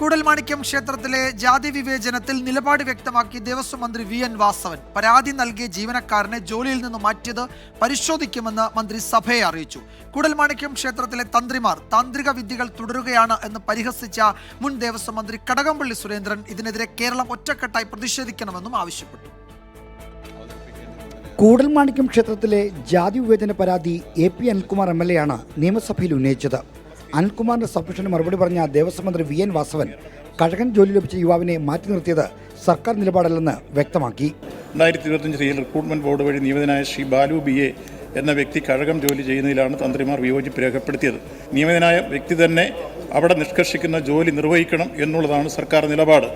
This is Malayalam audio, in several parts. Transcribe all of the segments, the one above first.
കൂടൽമാണിക്യം ക്ഷേത്രത്തിലെ ജാതി വിവേചനത്തിൽ നിലപാട് വ്യക്തമാക്കി ദേവസ്വം മന്ത്രി വി എൻ വാസവൻ. പരാതി നൽകിയ ജീവനക്കാരനെ ജോലിയിൽ നിന്ന് മാറ്റിയത് പരിശോധിക്കുമെന്ന് മന്ത്രി സഭയെ അറിയിച്ചു. കൂടൽമാണിക്യം ക്ഷേത്രത്തിലെ തന്ത്രിമാർ താന്ത്രിക വിദ്യകൾ തുടരുകയാണ് എന്ന് പരിഹസിച്ച മുൻ ദേവസ്വം മന്ത്രി കടകംപള്ളി സുരേന്ദ്രൻ ഇതിനെതിരെ കേരളം ഒറ്റക്കെട്ടായി പ്രതിഷേധിക്കണമെന്നും ആവശ്യപ്പെട്ടു. കൂടൽമാണിക്യം ക്ഷേത്രത്തിലെ ജാതി വിവേചന പരാതി A P Anilkumar M L A ആണ് നിയമസഭയിൽ ഉന്നയിച്ചത്. അനിൽകുമാറിന്റെ സബ്മിഷന് മറുപടി പറഞ്ഞ ദേവസ്വം മന്ത്രി വി എൻ വാസവൻ കഴകൻ ജോലി ലഭിച്ച യുവാവിനെ മാറ്റി നിർത്തിയത് സർക്കാർ നിലപാടല്ലെന്ന് വ്യക്തമാക്കി. രണ്ടായിരത്തി ഇരുപത്തഞ്ച് സിയിൽ റിക്രൂട്ട്മെന്റ് ബോർഡ് വഴി നിയമിതനായ ശ്രീ ബാലു ബി എ എന്ന വ്യക്തി കഴകം ജോലി ചെയ്യുന്നതിലാണ് തന്ത്രിമാർ വിയോജിപ്പ് രേഖപ്പെടുത്തിയത്. നിയമിതനായ വ്യക്തി തന്നെ അവിടെ നിഷ്കർഷിക്കുന്ന ജോലി നിർവഹിക്കണം എന്നുള്ളതാണ് സർക്കാർ നിലപാട്.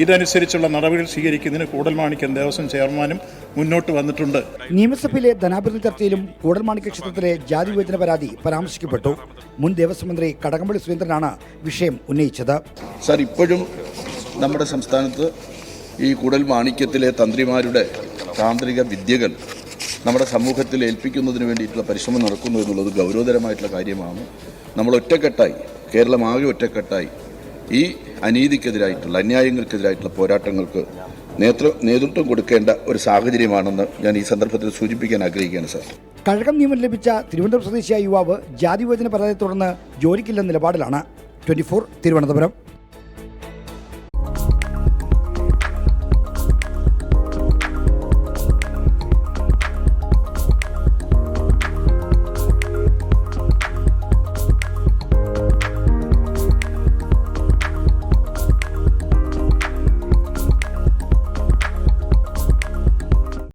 ഇതനുസരിച്ചുള്ള നടപടികൾ സ്വീകരിക്കുന്നതിന് കൂടൽമാണിക്യം ദേവസ്വം ചെയർമാനും മുന്നോട്ട് വന്നിട്ടുണ്ട്. നിയമസഭയിലെ ധനാഭിവൃദ്ധി ചർച്ചയിലും കൂടൽമാണിക്യ ക്ഷേത്രത്തിലെ ജാതി വിവേചന പരാതി പരാമർശിക്കപ്പെട്ടു. മുൻ ദേവസ്വം മന്ത്രി കടകംപള്ളി സുരേന്ദ്രനാണ് വിഷയം ഉന്നയിച്ചത്. സാർ ഇപ്പോഴും നമ്മുടെ സംസ്ഥാനത്ത് ഈ കൂടൽമാണിക്യത്തിലെ തന്ത്രിമാരുടെ താന്ത്രിക വിദ്യകൾ നമ്മുടെ സമൂഹത്തിൽ ഏൽപ്പിക്കുന്നതിന് വേണ്ടിയിട്ടുള്ള പരിശ്രമം നടക്കുന്നു എന്നുള്ളത് ഗൗരവതരമായിട്ടുള്ള കാര്യമാണ്. നമ്മൾ ഒറ്റക്കെട്ടായി കേരളമാകെ ഒറ്റക്കെട്ടായി ഈ അനീതിക്കെതിരായിട്ടുള്ള അന്യായങ്ങൾക്കെതിരായിട്ടുള്ള പോരാട്ടങ്ങൾക്ക് നേതൃ നേതൃത്വം കൊടുക്കേണ്ട ഒരു സാഹചര്യമാണെന്ന് ഞാൻ ഈ സന്ദർഭത്തിൽ സൂചിപ്പിക്കാൻ ആഗ്രഹിക്കുകയാണ് സാർ. കഴകം നിയമം ലഭിച്ച തിരുവനന്തപുരം സ്വദേശിയായ യുവാവ് ജാതി വിവേചന പരാതിയെ തുടർന്ന് ജോലിക്കില്ലെന്ന നിലപാടിലാണ്. ട്വന്റി തിരുവനന്തപുരം.